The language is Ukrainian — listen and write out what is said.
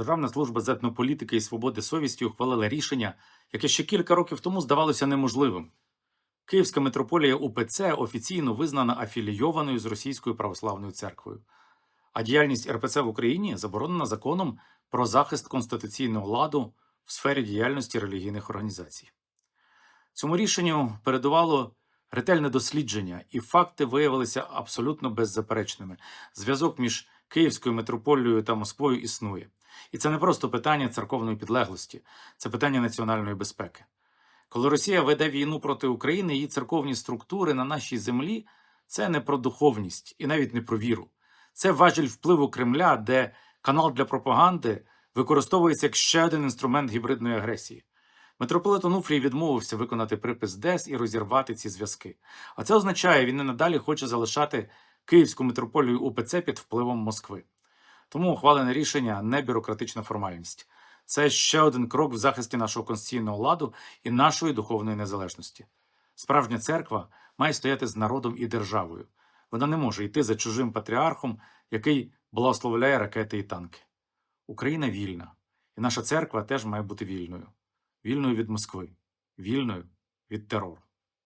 Державна служба з етнополітики і свободи совісті ухвалила рішення, яке ще кілька років тому здавалося неможливим. Київська митрополія УПЦ офіційно визнана афілійованою з Російською православною церквою, а діяльність РПЦ в Україні заборонена законом про захист конституційного ладу в сфері діяльності релігійних організацій. Цьому рішенню передувало ретельне дослідження, і факти виявилися абсолютно беззаперечними. Зв'язок між Київською митрополією та Москвою існує. І це не просто питання церковної підлеглості, це питання національної безпеки. Коли Росія веде війну проти України, її церковні структури на нашій землі це не про духовність і навіть не про віру. Це важіль впливу Кремля, де канал для пропаганди використовується як ще один інструмент гібридної агресії. Митрополит Онуфрій відмовився виконати припис ДЕС і розірвати ці зв'язки. А це означає, він і надалі хоче залишати Київську митрополію УПЦ під впливом Москви. Тому ухвалене рішення не бюрократична формальність. Це ще один крок в захисті нашого конституційного ладу і нашої духовної незалежності. Справжня церква має стояти з народом і державою. Вона не може йти за чужим патріархом, який благословляє ракети і танки. Україна вільна, і наша церква теж має бути вільною. Вільною від Москви, вільною від терору.